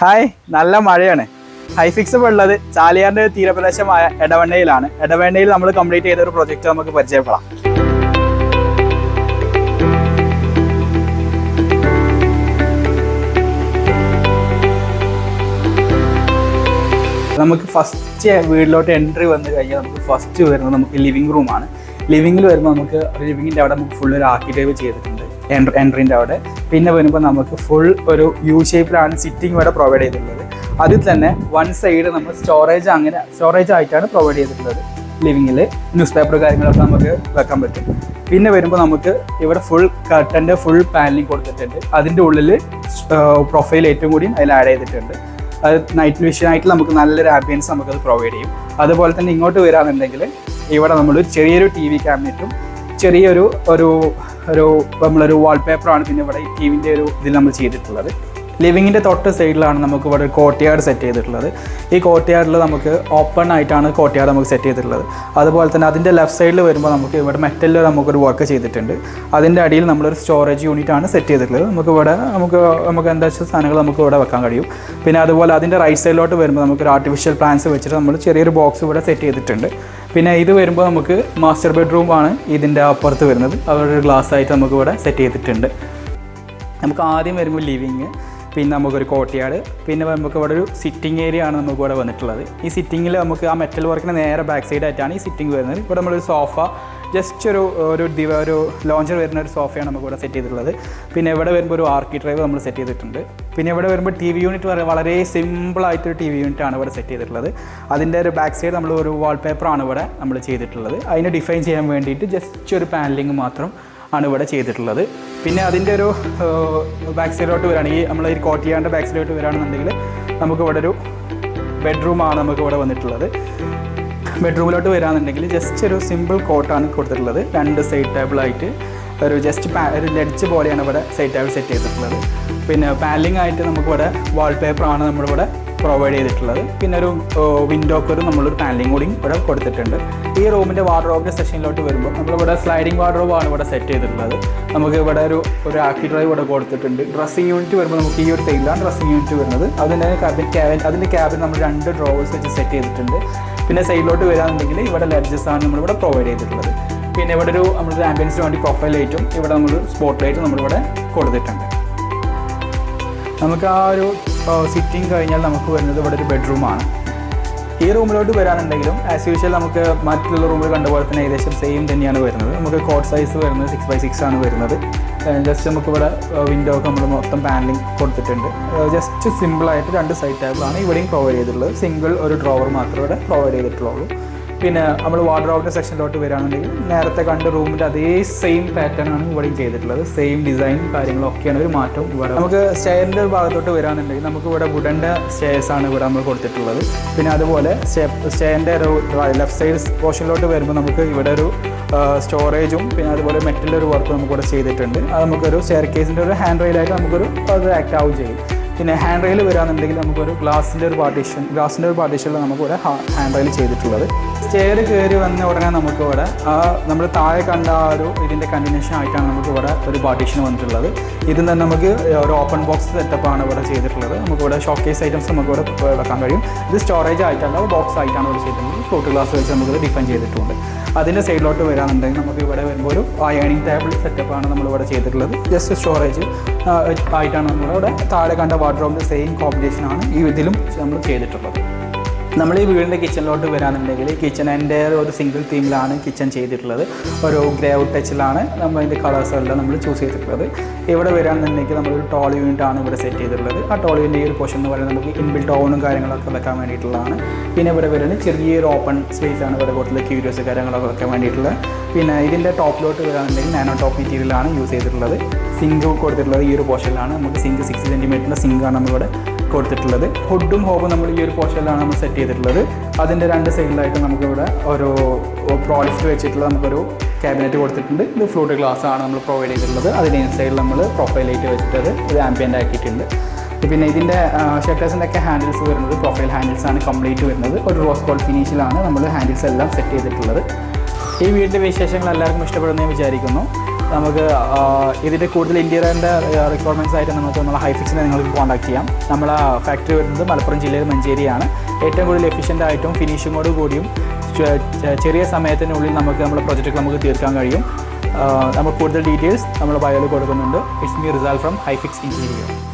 Hi നല്ല മഴയാണ്. ഹൈഫിക്സ് ഉള്ളത് ചാലിയാറിന്റെ തീരപ്രദേശമായ എടവണ്ണയിലാണ്. എടവണ്ണയിൽ നമ്മൾ കംപ്ലീറ്റ് ചെയ്ത ഒരു പ്രൊജക്ട് നമുക്ക് പരിചയപ്പെടാം. നമുക്ക് ഫസ്റ്റ് വീട്ടിലോട്ട് എൻട്രി വന്ന് കഴിഞ്ഞാൽ നമുക്ക് ഫസ്റ്റ് വരുന്നത് നമുക്ക് ലിവിംഗ് റൂമാണ് ലിവിങ്ങിൽ വരുമ്പോൾ നമുക്ക് ലിവിങ്ങിന്റെ അവിടെ നമുക്ക് ഫുൾ ഒരു ആർക്കിടൈവ് ചെയ്തിട്ടുണ്ട്. എൻട്രിന്റെ അവിടെ. പിന്നെ വരുമ്പോൾ നമുക്ക് ഫുൾ ഒരു യു ഷേപ്പിലാണ് സിറ്റിംഗ് ഇവിടെ പ്രൊവൈഡ് ചെയ്തിട്ടുള്ളത്. അതിൽ തന്നെ വൺ സൈഡ് നമ്മൾ സ്റ്റോറേജ് അങ്ങനെ സ്റ്റോറേജ് ആയിട്ടാണ് പ്രൊവൈഡ് ചെയ്തിട്ടുള്ളത്. ലിവിങ്ങിൽ ന്യൂസ് പേപ്പർ കാര്യങ്ങളൊക്കെ നമുക്ക് വെക്കാൻ പറ്റും. പിന്നെ വരുമ്പോൾ നമുക്ക് ഇവിടെ ഫുൾ കട്ടന്റെ ഫുൾ പാനലിംഗ് കൊടുത്തിട്ടുണ്ട്. അതിന്റെ ഉള്ളിൽ പ്രൊഫൈൽ ഏറ്റവും കൂടി അതിൽ ആഡ് ചെയ്തിട്ടുണ്ട്. അത് നൈറ്റ് വിഷൻ ആയിട്ട് നമുക്ക് നല്ലൊരു ആംബിയൻസ് നമുക്കത് പ്രൊവൈഡ് ചെയ്യും. അതുപോലെ തന്നെ ഇങ്ങോട്ട് വരാമെന്നുണ്ടെങ്കിൽ ഇവിടെ നമ്മൾ ചെറിയൊരു ടി വി ക്യാബിനറ്റും ചെറിയൊരു ഒരു ഒരു നമ്മളൊരു വാൾപേപ്പറാണ് പിന്നെ ഇവിടെ ടി വിന്റെ ഒരു ഇതിൽ നമ്മൾ ചെയ്തിട്ടുള്ളത്. ലിവിങ്ങിന്റെ തൊട്ട് സൈഡിലാണ് നമുക്ക് ഇവിടെ ഒരു കോട്ടയാട് സെറ്റ് ചെയ്തിട്ടുള്ളത്. ഈ കോട്ടയാടിൽ നമുക്ക് ഓപ്പൺ ആയിട്ടാണ് കോട്ടയാട് നമുക്ക് സെറ്റ് ചെയ്തിട്ടുള്ളത്. അതുപോലെ തന്നെ അതിന്റെ ലെഫ്റ്റ് സൈഡിൽ വരുമ്പോൾ നമുക്ക് ഇവിടെ മെറ്റലിൽ നമുക്കൊരു വർക്ക് ചെയ്തിട്ടുണ്ട്. അതിന്റെ അടിയിൽ നമ്മളൊരു സ്റ്റോറേജ് യൂണിറ്റ് ആണ് സെറ്റ് ചെയ്തിട്ടുള്ളത്. നമുക്ക് ഇവിടെ നമുക്ക് നമുക്ക് എന്താ വെച്ചാൽ സാധനങ്ങൾ നമുക്ക് ഇവിടെ വെക്കാൻ കഴിയും. പിന്നെ അതുപോലെ അതിന്റെ റൈറ്റ് സൈഡിലോട്ട് വരുമ്പോൾ നമുക്കൊരു ആർട്ടിഫിഷ്യൽ പ്ലാന്റ്സ് വെച്ചിട്ട് നമ്മൾ ചെറിയൊരു ബോക്സ് ഇവിടെ സെറ്റ് ചെയ്തിട്ടുണ്ട്. പിന്നെ ഇത് വരുമ്പോൾ നമുക്ക് മാസ്റ്റർ ബെഡ്റൂം ആണ് ഇതിന്റെ അപ്പുറത്ത് വരുന്നത്. ഒരു ഗ്ലാസ് ആയിട്ട് നമുക്ക് ഇവിടെ സെറ്റ് ചെയ്തിട്ടുണ്ട്. നമുക്ക് ആദ്യം വരുമ്പോൾ ലിവിങ് പിന്നെ നമുക്കൊരു കോട്ടയാട് പിന്നെ നമുക്ക് ഇവിടെ ഒരു സിറ്റിംഗ് ഏരിയ ആണ് നമുക്ക് ഇവിടെ വന്നിട്ടുള്ളത്. ഈ സിറ്റിങ്ങിൽ നമുക്ക് ആ മെറ്റൽ വർക്കിന് നേരെ ബാക്ക് സൈഡായിട്ടാണ് ഈ സിറ്റിംഗ് വരുന്നത്. ഇവിടെ നമ്മളൊരു സോഫ ജസ്റ്റ് ഒരു ഒരു ദിവ ഒരു ലോഞ്ചർ വരുന്ന ഒരു സോഫയാണ് നമുക്ക് ഇവിടെ സെറ്റ് ചെയ്തിട്ടുള്ളത്. പിന്നെ ഇവിടെ വരുമ്പോൾ ഒരു ആർക്കി ഡ്രൈവ് നമ്മൾ സെറ്റ് ചെയ്തിട്ടുണ്ട്. പിന്നെ ഇവിടെ വരുമ്പോൾ ടി വി യൂണിറ്റ് പറയുക വളരെ സിമ്പിളായിട്ടൊരു ടി വി യൂണിറ്റ് ആണ് ഇവിടെ സെറ്റ് ചെയ്തിട്ടുള്ളത്. അതിന്റെ ഒരു ബാക്ക് സൈഡ് നമ്മൾ ഒരു വാൾപേപ്പറാണ് ഇവിടെ നമ്മൾ ചെയ്തിട്ടുള്ളത്. അതിനെ ഡിഫൈൻ ചെയ്യാൻ വേണ്ടിയിട്ട് ജസ്റ്റ് ഒരു പാനലിങ് മാത്രം ആണ് ഇവിടെ ചെയ്തിട്ടുള്ളത്. പിന്നെ അതിന്റെ ഒരു ബാക്ക് സൈഡിലോട്ട് വരികയാണെങ്കിൽ നമ്മൾ ഈ കോട്ടിയാന്റെ ബാക്ക് സൈഡിലോട്ട് വരികയാണെന്നുണ്ടെങ്കിൽ നമുക്ക് ഇവിടെ ഒരു ബെഡ്റൂമാണ് നമുക്ക് ഇവിടെ വന്നിട്ടുള്ളത്. ബെഡ്റൂമിലോട്ട് വരാന്നുണ്ടെങ്കിൽ ജസ്റ്റ് ഒരു സിമ്പിൾ കോട്ടാണ് കൊടുത്തിട്ടുള്ളത്. രണ്ട് സൈഡ് ടേബിളായിട്ട് ഒരു ജസ്റ്റ് ഒരു ലെഡ്ജ് പോലെയാണ് ഇവിടെ സൈഡ് ടേബിൾ സെറ്റ് ചെയ്തിട്ടുള്ളത്. പിന്നെ പാനലിംഗ് ആയിട്ട് നമുക്കിവിടെ വാൾപേപ്പറാണ് നമ്മളിവിടെ പ്രൊവൈഡ് ചെയ്തിട്ടുള്ളത്. പിന്നെ ഒരു വിൻഡോക്ക് ഒരു നമ്മളൊരു പാനലിംഗ് കൂടി ഇവിടെ കൊടുത്തിട്ടുണ്ട്. ഈ റൂമിന്റെ വാർഡ്രോബിന്റെ സെഷനിലോട്ട് വരുമ്പോൾ നമ്മളിവിടെ സ്ലൈഡിംഗ് വാർഡ്രോബാണ് ഇവിടെ സെറ്റ് ചെയ്തിട്ടുള്ളത്. നമുക്ക് ഇവിടെ ഒരു ഒരു ആക്കി ഡ്രൈവ് ഇവിടെ കൊടുത്തിട്ടുണ്ട്. ഡ്രസ്സിംഗ് യൂണിറ്റ് വരുമ്പോൾ നമുക്ക് ഈ ഒരു ടൈലാണ് ഡ്രസ്സിംഗ് യൂണിറ്റ് വരുന്നത്. അതിന്റെ ക്യാബിൻ അതിന്റെ ക്യാബിൻ നമ്മൾ രണ്ട് ഡ്രോവേഴ്സ് വെച്ച് സെറ്റ് ചെയ്തിട്ടുണ്ട്. പിന്നെ സൈഡിലോട്ട് വരാന്നുണ്ടെങ്കിൽ ഇവിടെ ലെഡ്ജസ് ആണ് നമ്മളിവിടെ പ്രൊവൈഡ് ചെയ്തിട്ടുള്ളത്. പിന്നെ ഇവിടെ ഒരു നമ്മുടെ ആംബിയൻസിന് വേണ്ടി പ്രൊഫൈൽ ലൈറ്റും ഇവിടെ നമ്മൾ സ്പോട്ട് ലൈറ്റും നമ്മളിവിടെ കൊടുത്തിട്ടുണ്ട്. നമുക്ക് ആ ഒരു സിറ്റിംഗ് കഴിഞ്ഞാൽ നമുക്ക് വരുന്നത് ഇവിടെ ഒരു ബെഡ്റൂമാണ് ഈ റൂമിലോട്ട് വരാനുണ്ടെങ്കിലും ആസ് യൂഷ്വൽ നമുക്ക് മറ്റുള്ള റൂമിൽ കണ്ട പോലെ തന്നെ ഏകദേശം സെയിം തന്നെയാണ് വരുന്നത്. നമുക്ക് കോട്ട് സൈസ് വരുന്നത് സിക്സ് ബൈ സിക്സ് ആണ് വരുന്നത്. ജസ്റ്റ് നമുക്ക് ഇവിടെ വിൻഡോ ഒക്കെ നമ്മൾ മൊത്തം പാനലിംഗ് കൊടുത്തിട്ടുണ്ട്. ജസ്റ്റ് സിമ്പിളായിട്ട് രണ്ട് സൈഡ് ടേബിളാണ് ഇവിടെയും പ്രൊവൈഡ് ചെയ്തിട്ടുള്ളത്. സിംഗിൾ ഒരു ഡ്രോവർ മാത്രമേ ഇവിടെ പ്രൊവൈഡ് ചെയ്തിട്ടുള്ളൂ. പിന്നെ നമ്മൾ വാർഡ്രോബിന്റെ സെക്ഷനിലോട്ട് വരികയാണെന്നുണ്ടെങ്കിൽ നേരത്തെ കണ്ട റൂമിന്റെ അതേ സെയിം പാറ്റേൺ ആണ് ഇവിടെയും ചെയ്തിട്ടുള്ളത്. സെയിം ഡിസൈൻ കാര്യങ്ങളൊക്കെയാണ് ഒരു മാറ്റം ഇവിടെ. നമുക്ക് സ്റ്റെയറിന്റെ ഒരു ഭാഗത്തോട്ട് വരികയാണെന്നുണ്ടെങ്കിൽ നമുക്ക് ഇവിടെ വുഡന്റെ സ്റ്റെയർസ് ആണ് ഇവിടെ നമ്മൾ കൊടുത്തിട്ടുള്ളത്. പിന്നെ അതുപോലെ സ്റ്റെയറിന്റെ ഒരു ലെഫ്റ്റ് സൈഡ് പോർഷനിലോട്ട് വരുമ്പോൾ നമുക്ക് ഇവിടെ ഒരു സ്റ്റോറേജും പിന്നെ അതുപോലെ മെറ്റലിന്റെ ഒരു വർക്ക് നമുക്ക് ഇവിടെ ചെയ്തിട്ടുണ്ട്. അത് നമുക്കൊരു സ്റ്റെയർ കേസിന്റെ ഒരു ഹാൻഡ് റെയിലായിട്ട് നമുക്കൊരു അത് ആക്ട് ആവും ചെയ്യും. പിന്നെ ഹാൻഡ് റെയിൽ വരാന്നുണ്ടെങ്കിൽ നമുക്കൊരു ഗ്ലാസിന്റെ ഒരു പാർട്ടീഷൻ ഗ്ലാസിന്റെ ഒരു പാർട്ടീഷനിൽ നമുക്ക് ഇവിടെ ഹാൻഡ് റെയിൽ ചെയ്തിട്ടുള്ളത്. സ്റ്റെയർ കയറി വന്ന ഉടനെ നമുക്കിവിടെ ആ നമ്മൾ താഴെ കണ്ട ആ ഒരു ഇതിന്റെ കണ്ടിന്യൂഷൻ ആയിട്ടാണ് നമുക്ക് ഇവിടെ ഒരു പാർട്ടീഷൻ വന്നിട്ടുള്ളത്. ഇതിൽ തന്നെ നമുക്ക് ഒരു ഓപ്പൺ ബോക്സ് സെറ്റപ്പാണ് ഇവിടെ ചെയ്തിട്ടുള്ളത്. നമുക്ക് ഇവിടെ ഷോക്കേസ് ഐറ്റംസ് നമുക്കിവിടെ വെക്കാൻ കഴിയും. ഇത് സ്റ്റോറേജ് ആയിട്ടല്ല ബോക്സ് ആയിട്ടാണ് ഇവിടെ ചെയ്തിട്ടുള്ളത്. ഫ്രൂട്ട് ഗ്ലാസ് വെച്ച് നമുക്ക് ഡിഫൈൻ ചെയ്തിട്ടുണ്ട്. അതിന്റെ സൈഡിലോട്ട് വരാനുണ്ടെങ്കിൽ നമുക്ക് ഇവിടെ വരുമ്പോൾ ഒരു അയണിങ് ടേബിൾ സെറ്റപ്പാണ് നമ്മളിവിടെ ചെയ്തിട്ടുള്ളത്. ജസ്റ്റ് സ്റ്റോറേജ് ആയിട്ടാണ് നമ്മളിവിടെ താഴെ കണ്ട വാർഡ്രോബിന്റെ സെയിം കോമ്പിനേഷനാണ് ഈ ഇതിലും നമ്മൾ ചെയ്തിട്ടുള്ളത്. നമ്മൾ ഈ വീടിന്റെ കിച്ചണിലോട്ട് വരാനുണ്ടെങ്കിൽ കിച്ചണിന്റെ ഒരു സിംഗിൾ തീമിലാണ് കിച്ചൺ ചെയ്തിട്ടുള്ളത്. ഒരു ഗ്രേ ഔട്ട് ടച്ചിലാണ് നമ്മൾ അതിന്റെ കളേഴ്സ് എല്ലാം നമ്മൾ ചൂസ് ചെയ്തിട്ടുള്ളത്. ഇവിടെ വരാനുണ്ടെങ്കിൽ നമ്മളൊരു ടോൾ യൂണിറ്റ് ആണ് ഇവിടെ സെറ്റ് ചെയ്തിട്ടുള്ളത്. ആ ടോൾ യൂണിറ്റ് ഈ ഒരു പോർഷൻ എന്ന് പറയുന്നത് നമുക്ക് ഇൻബിൽട്ട് ഓണും കാര്യങ്ങളൊക്കെ വെക്കാൻ വേണ്ടിയിട്ടുള്ളതാണ്. പിന്നെ ഇവിടെ വരുന്നത് ചെറിയൊരു ഓപ്പൺ സ്പേസ് ആണ് ഇവിടെ കൂടുതൽ ക്യൂരിയസ് കാര്യങ്ങളൊക്കെ വെക്കാൻ വേണ്ടിയിട്ടുള്ളത്. പിന്നെ ഇതിന്റെ ടോപ്പിലോട്ട് വരാനുണ്ടെങ്കിൽ നാനോ ടോപ്പ് മെറ്റീരിയലാണ് യൂസ് ചെയ്തിട്ടുള്ളത്. സിങ്ക് കൊടുത്തിട്ടുള്ളത് ഈ ഒരു പോർഷനിലാണ്. നമുക്ക് സിങ്ക് സിക്സ് സെന്റിമീറ്ററിന്റെ സിങ്കാണ് നമ്മളിവിടെ കൊടുത്തിട്ടുള്ളത്. ഹുഡും ഹോബും നമ്മൾ ഈ ഒരു പോർഷനിലാണ് നമ്മൾ സെറ്റ് ചെയ്തിട്ടുള്ളത്. അതിന്റെ രണ്ട് സൈഡിലായിട്ട് നമുക്കിവിടെ ഒരു പ്രോഡക്റ്റ് വെച്ചിട്ടുള്ള നമുക്കൊരു ക്യാബിനറ്റ് കൊടുത്തിട്ടുണ്ട്. ഇത് ഫ്ലൂട്ട് ഗ്ലാസ് ആണ് നമ്മൾ പ്രൊവൈഡ് ചെയ്തിട്ടുള്ളത്. അതിന്റെ ഇൻസൈഡിൽ നമ്മൾ പ്രൊഫൈൽ ലൈറ്റ് വെച്ചിട്ട് ഒരു ആംബിയന്റ് ആക്കിയിട്ടുണ്ട്. പിന്നെ ഇതിന്റെ ഷട്ടേഴ്സിന്റെ ഒക്കെ ഹാൻഡിൽസ് വരുന്നത് പ്രൊഫൈൽ ഹാൻഡിൽസ് ആണ് കംപ്ലീറ്റ് വരുന്നത്. ഒരു റോസ് ഗോൾഡ് ഫിനിഷിലാണ് നമ്മൾ ഹാൻഡിൽസ് എല്ലാം സെറ്റ് ചെയ്തിട്ടുള്ളത്. ഈ വീടിന്റെ വിശേഷങ്ങൾ എല്ലാവർക്കും ഇഷ്ടപ്പെടുന്നതെന്ന് വിചാരിക്കുന്നു. നമുക്ക് ഇതിന്റെ കൂടുതൽ ഇന്റീരിയറിന്റെ റിക്വയർമെന്റ്സ് ആയിട്ട് നമുക്ക് നമ്മളെ ഹൈഫിക്സിനെ നിങ്ങൾക്ക് കോൺടാക്ട് ചെയ്യാം. നമ്മളെ ഫാക്ടറി വരുന്നത് മലപ്പുറം ജില്ലയിൽ മഞ്ചേരിയാണ്. ഏറ്റവും കൂടുതൽ എഫിഷ്യന്റ് ആയിട്ടും ഫിനിഷിങ്ങോട് കൂടിയും ചെറിയ സമയത്തിനുള്ളിൽ നമുക്ക് നമ്മുടെ പ്രൊജക്റ്റ് നമുക്ക് തീർക്കാൻ കഴിയും. നമ്മൾ കൂടുതൽ ഡീറ്റെയിൽസ് നമ്മൾ ബയോയിൽ കൊടുക്കുന്നുണ്ട്. It's me result from Hifix interior